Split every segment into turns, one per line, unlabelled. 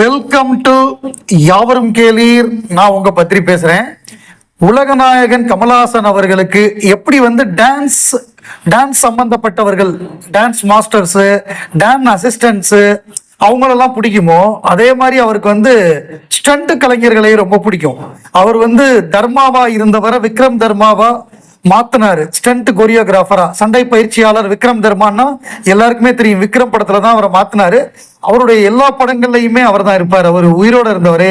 Welcome to யாவரும் கேளீர். நான் உங்க பத்திரி பேசுறேன். உலகநாயகன் கமலஹாசன் அவர்களுக்கு எப்படி வந்து டான்ஸ் டான்ஸ் சம்பந்தப்பட்டவர்கள் டான்ஸ் மாஸ்டர்ஸ் டான்ஸ் அசிஸ்டன்ட்ஸ் அவங்களெல்லாம் பிடிக்குமோ அதே மாதிரி அவருக்கு வந்து ஸ்டண்ட் கலைஞர்களையும் ரொம்ப பிடிக்கும். அவர் வந்து தர்மாவா இருந்தவரை விக்ரம் தர்மாவா மாத்தினாரு. ஸ்டண்ட் கொரியோகிராஃபரா. சண்டை பயிற்சியாளர் விக்ரம் தர்மான்னா எல்லாருக்குமே தெரியும். விக்ரம் படத்துல தான் அவரை மாத்தினாரு. அவருடைய எல்லா படங்கள்லையுமே அவர் தான் இருப்பார். அவர் உயிரோட இருந்தவரே.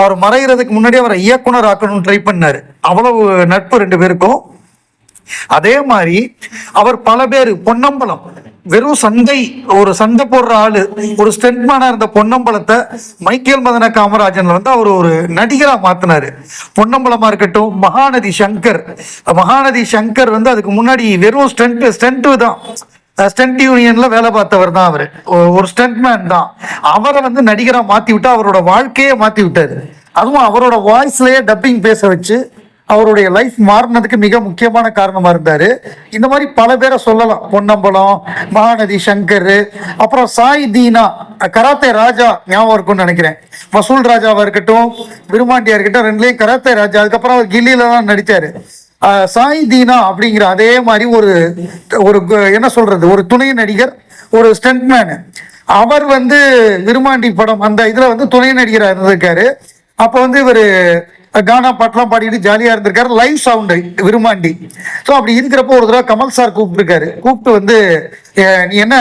அவர் மறைகிறதுக்கு முன்னாடி அவரை இயக்குனர் ஆக்கணும்னு ட்ரை பண்ணாரு. அவ்வளவு நட்பு ரெண்டு பேருக்கும். அதே மாதிரி அவர் பல பேர் பொன்னம்பலம். வெறும் சண்டை ஒரு சண்டை போடுற ஆளு ஒரு ஸ்டென்ட்மேனா இருந்த பொன்னம்பலத்தை மைக்கேல் மதன காமராஜன் வந்து அவர் ஒரு நடிகரா மாத்தினாரு. பொன்னம்பலமா இருக்கட்டும் மகாநதி சங்கர். மகாநதி சங்கர் வந்து அதுக்கு முன்னாடி வெறும் ஸ்டென்ட் ஸ்டென்ட் தான். ஸ்டென்ட் யூனியன்ல வேலை பார்த்தவர் தான் அவரு. ஒரு ஸ்டென்ட்மேன் தான். அவரை வந்து நடிகரா மாத்தி விட்டு அவரோட வாழ்க்கையே மாத்தி விட்டாரு. அதுவும் அவரோட வாய்ஸ்லயே டப்பிங் பேச வச்சு அவருடைய லைஃப் மாறினதுக்கு மிக முக்கியமான காரணமா இருந்தாரு. இந்த மாதிரி பல பேரை சொல்லலாம். பொன்னம்பலம் மகாநதி சங்கர் அப்புறம் சாய் தீனா கராத்தே ராஜா ஞாபகம் இருக்கும்னு நினைக்கிறேன். வசூல் ராஜாவா இருக்கட்டும் விருமாண்டியா இருக்கட்டும் ரெண்டுலயும் கராத்தே ராஜா அதுக்கப்புறம் அவர் கில்லியில தான் நடிச்சாரு. சாய் தீனா அப்படிங்கிற அதே மாதிரி ஒரு ஒரு கு- என்ன சொல்றது ஒரு துணை நடிகர் ஒரு ஸ்டண்ட்மேனு அவர் வந்து விருமாண்டி படம் அந்த இதுல வந்து துணை நடிகராக இருந்திருக்காரு. அப்போ வந்து இவர் கானா பாட்டெல்லாம் பாடிட்டு ஜாலியாக இருந்திருக்காரு. லைவ் சவுண்டு விருமாண்டி ஸோ அப்படி இருக்கிறப்போ ஒரு தடவை கமல் சார் கூப்பிட்டுருக்காரு. கூப்பிட்டு வந்து நீ என்ன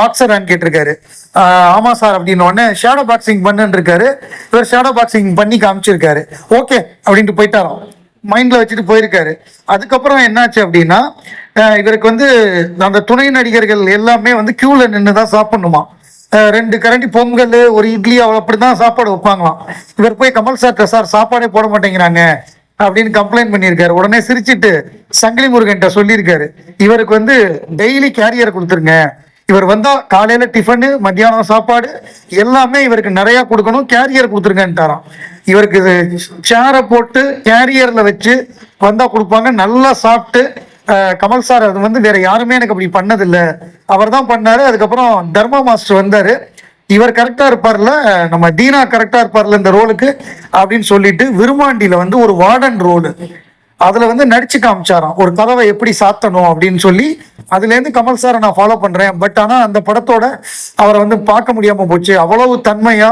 பாக்ஸரான்னு கேட்டிருக்காரு. ஆமாம் ஆமா சார் அப்படின்னு உடனே ஷேடோ பாக்ஸிங் பண்ணுன்றிருக்காரு. இவர் ஷேடோ பாக்ஸிங் பண்ணி காமிச்சிருக்காரு. ஓகே அப்படின்ட்டு போயிட்டாராம். மைண்ட்ல வச்சுட்டு போயிருக்காரு. அதுக்கப்புறம் என்னாச்சு அப்படின்னா இவருக்கு வந்து அந்த துணை நடிகர்கள் எல்லாமே வந்து கியூல நின்று தான் சாப்பிடணுமா ரெண்டு கரண்டி பொங்கல் ஒரு இட்லி அவள் அப்படிதான் சாப்பாடு வைப்பாங்களாம். இவர் போய் கமல் சார் சார் சாப்பாடே போட மாட்டேங்கிறாங்க. அப்படின்னு கம்ப்ளைண்ட் பண்ணியிருக்காரு. உடனே சிரிச்சிட்டு சங்கிலி முருகன்ட்ட சொல்லியிருக்காரு. இவருக்கு வந்து டெய்லி கேரியர் கொடுத்துருங்க. இவர் வந்தா காலையில டிஃபனு மத்தியானம் சாப்பாடு எல்லாமே இவருக்கு நிறைய கொடுக்கணும். கேரியர் கொடுத்துருங்கன்ட்டாராம். இவருக்கு சேரை போட்டு கேரியர்ல வச்சு வந்தா கொடுப்பாங்க. நல்லா சாப்பிட்டு கமல் சார் அது வந்து வேற யாருமே எனக்கு அப்படி பண்ணதில்லை. அவர் தான் பண்ணாரு அதுக்கப்புறம் தர்மா மாஸ்டர் வந்தாரு. இவர் கரெக்டா இருப்பார்ல நம்ம தீனா கரெக்டா இருப்பார்ல இந்த ரோலுக்கு அப்படின்னு சொல்லிட்டு விருமாண்டியில வந்து ஒரு வார்டன் ரோலு அதுல வந்து நடிச்சு காமிச்சாராம். ஒரு கதவை எப்படி சாத்தணும் அப்படின்னு சொல்லி அதுல இருந்து கமல் சாரை நான் ஃபாலோ பண்றேன். பட் ஆனா அந்த படத்தோட அவரை வந்து பார்க்க முடியாம போச்சு. அவ்வளவு தன்மையா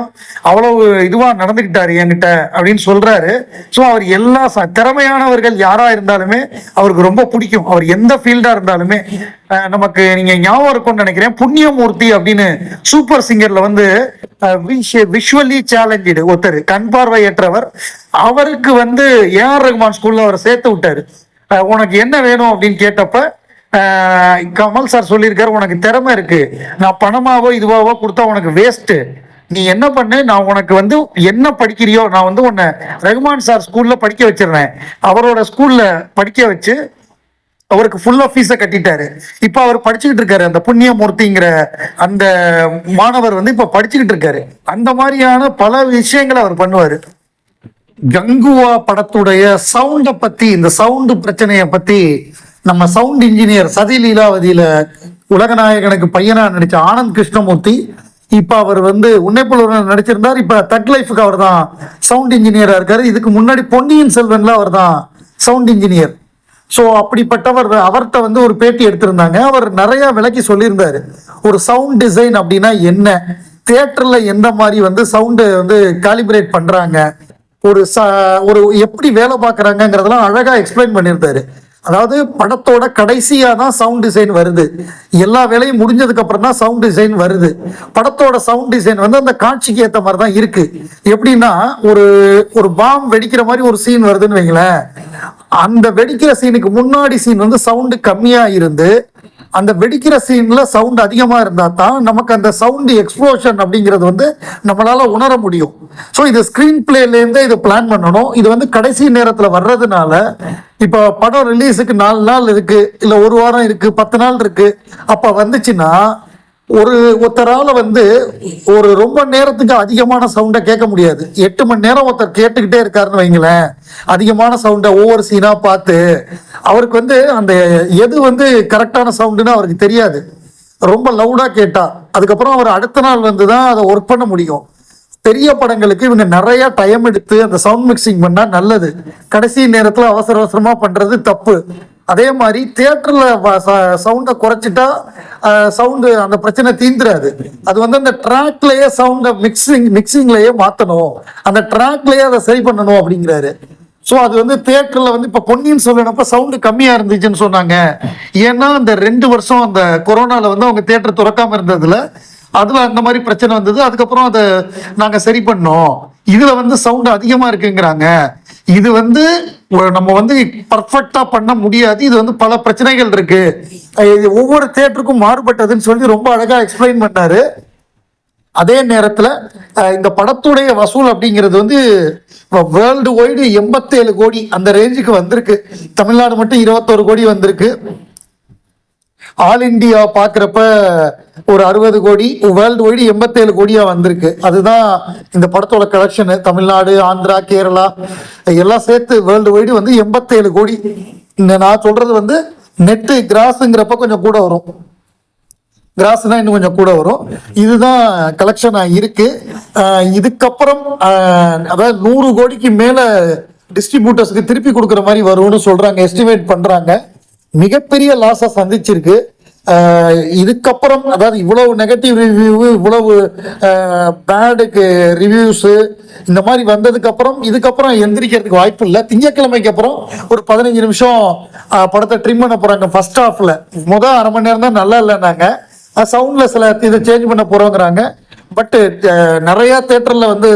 அவ்வளவு இதுவா நடந்துகிட்டாரு என்கிட்ட அப்படின்னு சொல்றாரு. ஸோ அவர் எல்லா திறமையானவர்கள் யாரா இருந்தாலுமே அவருக்கு ரொம்ப பிடிக்கும். அவர் எந்த ஃபீல்டா இருந்தாலுமே நமக்கு நீங்க ஞாபகம் இருக்கும்னு நினைக்கிறேன். புண்ணியமூர்த்தி அப்படின்னு சூப்பர் சிங்கர்ல வந்து விஷுவலி சேலஞ்சு ஒருத்தர் கண் பார்வையற்றவர். அவருக்கு வந்து ஏஆர் ரகுமான் ஸ்கூல்ல அவர் சேர்த்து விட்டாரு. உனக்கு என்ன வேணும் அப்படின்னு கேட்டப்ப கமல் சார் சொல்லியிருக்காரு உனக்கு திறமை இருக்கு. நான் பணமாவோ இதுவாவோ கொடுத்தா உனக்கு வேஸ்ட் நீ என்ன பண்ணு? நான் உனக்கு வந்து என்ன படிக்கிறியோ நான் வந்து உன்னை ரகுமான் சார் ஸ்கூல்ல படிக்க வச்சிடுறேன். அவரோட ஸ்கூல்ல படிக்க வச்சு அவருக்கு ஃபுல்லா ஃபீஸை கட்டிட்டாரு. இப்போ அவர் படிச்சுக்கிட்டு இருக்காரு அந்த புண்ணியமூர்த்திங்கிற அந்த மாணவர் வந்து இப்போ படிச்சுக்கிட்டு இருக்காரு. அந்த மாதிரியான பல விஷயங்களை அவர் பண்ணுவாரு. கங்குவா படத்துடைய சவுண்டை பத்தி இந்த சவுண்டு பிரச்சனையை பத்தி நம்ம சவுண்ட் இன்ஜினியர் சதி லீலாவதியில உலகநாயகனுக்கு பையனா நடிச்ச ஆனந்த் கிருஷ்ணமூர்த்தி இப்ப அவர் வந்து உன்னைப்புல நடிச்சிருந்தார். இப்ப தக் லைஃபுக்கு அவர் தான் சவுண்ட் இன்ஜினியரா இருக்காரு. இதுக்கு முன்னாடி பொன்னியின் செல்வன்ல அவர் தான் சவுண்ட் இன்ஜினியர் ஸோ அப்படிப்பட்டவர் அவர்கிட்ட வந்து ஒரு பேட்டி எடுத்திருந்தாங்க. அவர் நிறைய விளக்கி சொல்லியிருந்தாரு. ஒரு சவுண்ட் டிசைன் அப்படின்னா என்ன? தியேட்டர்ல எந்த மாதிரி வந்து சவுண்டு வந்து காலிபரேட் பண்றாங்க? ஒரு ச ஒரு எப்படி வேலை பார்க்குறாங்கங்கிறதெல்லாம் அழகா எக்ஸ்பிளைன் பண்ணியிருந்தாரு. அதாவது படத்தோட கடைசியாக தான் சவுண்ட் டிசைன் வருது. எல்லா வேலையும் முடிஞ்சதுக்கு அப்புறம் தான் சவுண்ட் டிசைன் வருது. படத்தோட சவுண்ட் டிசைன் வந்து அந்த காட்சிக்கு ஏற்ற மாதிரி தான் இருக்கு. எப்படின்னா ஒரு ஒரு பாம் வெடிக்கிற மாதிரி ஒரு சீன் வருதுன்னு வைங்களேன். அந்த வெடிக்கிற சீனுக்கு முன்னாடி சீன் வந்து சவுண்டு கம்மியாக இருந்து அந்த வெடிக்கிற சீன்ல சவுண்ட் அதிகமாக இருந்தால் தான் நமக்கு அந்த சவுண்டு எக்ஸ்ப்ளோஷன் அப்படிங்கிறது வந்து நம்மளால் உணர முடியும். ஸோ இது ஸ்க்ரீன் பிளேலேருந்தே இதை பிளான் பண்ணணும். இது வந்து கடைசி நேரத்தில் வர்றதுனால இப்போ படம் ரிலீஸுக்கு நாலு நாள் இருக்குது இல்லை ஒரு வாரம் இருக்குது பத்து நாள் இருக்குது அப்போ வந்துச்சுன்னா ஒரு ஒருத்தரால வந்து ஒரு ரொம்ப நேரத்துக்கு அதிகமான சவுண்டை கேட்க முடியாது. எட்டு மணி நேரம் ஒருத்தர் கேட்டுக்கிட்டே இருக்காருன்னு வைங்களேன். அதிகமான சவுண்டை ஒவ்வொரு சீனா பார்த்து அவருக்கு வந்து அந்த எது வந்து கரெக்டான சவுண்டுன்னு அவருக்கு தெரியாது. ரொம்ப லவுடா கேட்டா அதுக்கப்புறம் அவர் அடுத்த நாள் வந்து தான் அதை ஒர்க் பண்ண முடியும். பெரிய படங்களுக்கு இவங்க நிறைய டைம் எடுத்து அந்த சவுண்ட் மிக்சிங் பண்ணா நல்லது. கடைசி நேரத்துல அவசர அவசரமா பண்றது தப்பு. அதே மாதிரி தேட்டரில் சவுண்டை குறைச்சிட்டா சவுண்டு அந்த பிரச்சனை தீந்துராது. அது வந்து அந்த ட்ராக்லேயே சவுண்டை மிக்சிங் மிக்சிங்லேயே மாற்றணும் அந்த ட்ராக்லேயே அதை சரி பண்ணணும் அப்படிங்கிறாரு. ஸோ அது வந்து தேட்டரில் வந்து இப்போ பொன்னியின் சொல்லணப்ப சவுண்டு கம்மியாக இருந்துச்சுன்னு சொன்னாங்க. ஏன்னா அந்த ரெண்டு வருஷம் அந்த கொரோனாவில் வந்து அவங்க தேட்டர் திறக்காமல் இருந்ததுல அதில் அந்த மாதிரி பிரச்சனை வந்தது. அதுக்கப்புறம் அதை நாங்கள் சரி பண்ணோம். இதில் வந்து சவுண்டு அதிகமாக இருக்குங்கிறாங்க. இது வந்து நம்ம வந்து பர்ஃபெக்டா பண்ண முடியாது. இது வந்து பல பிரச்சனைகள் இருக்கு. இது ஒவ்வொரு தேட்டருக்கும் மாறுபட்டதுன்னு சொல்லி ரொம்ப அழகா எக்ஸ்பிளைன் பண்ணாரு. அதே நேரத்துல இந்த படத்துடைய வசூல் அப்படிங்கிறது வந்து வேர்ல்டு ஒய்டு எண்பத்தேழு கோடி அந்த ரேஞ்சுக்கு வந்திருக்கு. தமிழ்நாடு மட்டும் இருபத்தோரு கோடி வந்திருக்கு. ஆல் இண்டியா பார்க்குறப்ப ஒரு அறுபது கோடி வேர்ல்டு வைடு எண்பத்தேழு கோடியாக வந்திருக்கு. அதுதான் இந்த படத்தோட கலெக்ஷனு தமிழ்நாடு ஆந்திரா கேரளா எல்லாம் சேர்த்து வேர்ல்டு வைடு வந்து எண்பத்தேழு கோடி. இந்த நான் சொல்கிறது வந்து நெட்டு கிராஸுங்கிறப்ப கொஞ்சம் கூட வரும். கிராஸ்னா இன்னும் கொஞ்சம் கூட வரும். இதுதான் கலெக்ஷனாக இருக்குது இதுக்கப்புறம் அதாவது நூறு கோடிக்கு மேலே டிஸ்ட்ரிபியூட்டர்ஸுக்கு திருப்பி கொடுக்குற மாதிரி வரும்னு சொல்கிறாங்க எஸ்டிமேட் பண்ணுறாங்க மிகப்பெரிய லாஸை சந்திச்சிருக்கு. இதுக்கப்புறம் அதாவது இவ்வளவு நெகட்டிவ் ரிவ்யூ இவ்வளவு பேடுக்கு ரிவ்யூஸு இந்த மாதிரி வந்ததுக்கு அப்புறம் இதுக்கப்புறம் எந்திரிக்கிறதுக்கு வாய்ப்பு இல்லை. திங்கட்கிழமைக்கு அப்புறம் ஒரு பதினஞ்சு நிமிஷம் படத்தை ட்ரிம் பண்ண போறாங்க ஃபர்ஸ்ட் ஹாஃப்ல முதல் அரை மணி நேரம் தான் நல்லா இல்லைன்னாங்க. சவுண்ட்ல சில இதை சேஞ்ச் பண்ண போறோங்கிறாங்க. பட்டு நிறைய தேட்டர்ல வந்து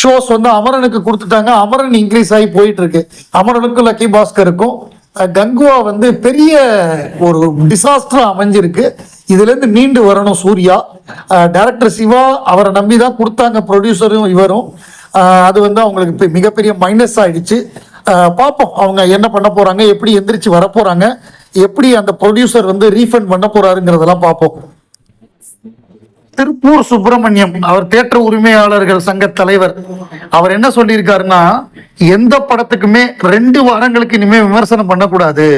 ஷோஸ் வந்து அமரனுக்கு கொடுத்துட்டாங்க. அமரன் இன்க்ரீஸ் ஆகி போயிட்டு இருக்கு. அமரனுக்கும் லக்கி பாஸ்கருக்கும். கங்குவா வந்து பெரிய ஒரு டிசாஸ்டர் அமைஞ்சிருக்கு. இதுல இருந்து மீண்டு வரணும் சூர்யா. டைரக்டர் சிவா அவரை நம்பி தான் கொடுத்தாங்க ப்ரொடியூசரும் இவரும். அது வந்து அவங்களுக்கு பெ- மிகப்பெரிய மைனஸ் ஆயிடுச்சு. பார்ப்போம். அவங்க என்ன பண்ண போறாங்க எப்படி எந்திரிச்சு வர போறாங்க எப்படி அந்த ப்ரொடியூசர் வந்து ரீஃபண்ட் பண்ண போறாருங்கிறதெல்லாம் பார்ப்போம். திருப்பூர் சுப்பிரமணியம் அவர் தேட்டர் உரிமையாளர்கள் சங்க தலைவர். அவர் என்ன சொல்லியிருக்காருன்னா எந்த படத்துக்குமே ரெண்டு வாரங்களுக்கு இனிமே விமர்சனம் பண்ணக்கூடாது.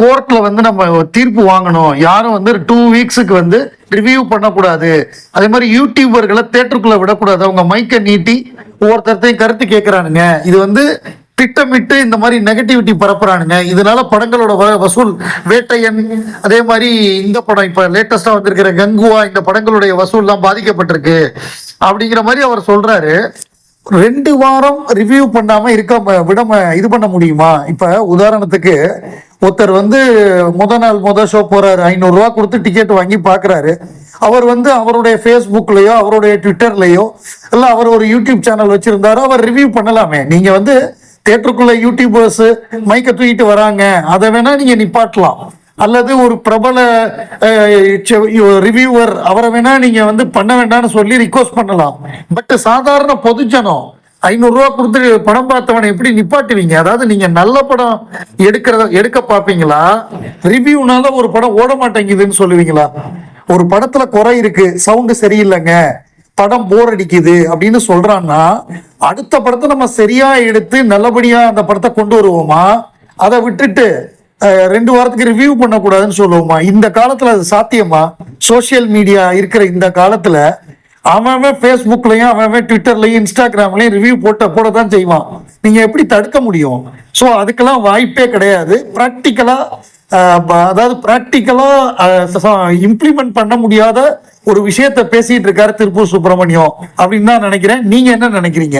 கோர்ட்ல வந்து நம்ம தீர்ப்பு வாங்கணும். யாரும் வந்து டூ வீக்ஸுக்கு வந்து ரிவ்யூ பண்ணக்கூடாது. அதே மாதிரி யூடியூபர்களை தேட்டருக்குள்ள விடக்கூடாது. அவங்க மைக்கை நீட்டி ஒவ்வொருத்தர்த்தையும் கருத்து கேட்குறானுங்க இது வந்து திட்டமிட்டு இந்த மாதிரி நெகட்டிவிட்டி பரப்புறானுங்க. இதனால படங்களோட வ- வசூல் வேட்டையன் அதே மாதிரி இந்த படம் இப்ப லேட்டஸ்டா வந்திருக்கிற கங்குவா இந்த படங்களுடைய வசூல்லாம் பாதிக்கப்பட்டிருக்கு. அப்படிங்கிற மாதிரி அவர் சொல்றாரு. ரெண்டு வாரம் ரிவ்யூ பண்ணாம இருக்க விடாம விட இது பண்ண முடியுமா? இப்ப உதாரணத்துக்கு ஒருத்தர் வந்து முத நாள் முத ஷோ போறாரு. ஐநூறு ரூபா கொடுத்து டிக்கெட் வாங்கி பாக்குறாரு. அவர் வந்து அவருடைய ஃபேஸ்புக்லயோ அவருடைய ட்விட்டர்லயோ இல்ல அவர் ஒரு யூடியூப் சேனல் வச்சிருந்தாரோ அவர் ரிவ்யூ பண்ணலாமே. நீங்க வந்து தேட்டருக்குள்ள யூடியூபர்ஸ் மைக்க தூக்கிட்டு வராங்க. அதை வேணா நீங்க நிப்பாட்டலாம். அல்லது ஒரு பிரபல ரிவ்யூவர் அவரை வேணா நீங்க வந்து பண்ண வேண்டாம்னு சொல்லி ரிக்வஸ்ட் பண்ணலாம். பட் சாதாரண பொதுஜனம் ஐநூறுரூவா கொடுத்து படம் பார்த்தவனை எப்படி நிப்பாட்டுவீங்க? அதாவது நீங்க நல்ல படம் எடுக்கிறத எடுக்க பார்ப்பீங்களா? ரிவ்யூனால ஒரு படம் ஓட மாட்டேங்குதுன்னு சொல்லுவீங்களா? ஒரு படத்துல குறை இருக்கு சவுண்டு சரியில்லைங்க. படம் போர் அடிக்குது அப்படின்னு சொல்றான்னா அடுத்த படத்தை நம்ம சரியா எடுத்து நல்லபடியா அந்த படத்தை கொண்டு வருவோமா? அதை விட்டுட்டு ரெண்டு வாரத்துக்கு ரிவ்யூ பண்ணக்கூடாதுன்னு சொல்லுவோமா? இந்த காலத்துல அது சாத்தியமா? சோஷியல் மீடியா இருக்கிற இந்த காலத்துல அவன் ஃபேஸ்புக்லையும் ஃபேஸ்புக்லயும் அவன் அவன் ட்விட்டர்லயும் இன்ஸ்டாகிராம்லயும் ரிவ்யூ போட்ட போட தான் செய்வான். நீங்க எப்படி தடுக்க முடியும்? ஸோ அதுக்கெல்லாம் வாய்ப்பே கிடையாது. ப்ராக்டிக்கலா அதாவது ப்ராக்டிக்கலா இம்ப்ளிமெண்ட் பண்ண முடியாத ஒரு விஷயத்த பேசிட்டு இருக்காரு திருப்பூர் சுப்பிரமணியம் அப்படின்னு தான் நினைக்கிறேன். நீங்க என்ன நினைக்கிறீங்க?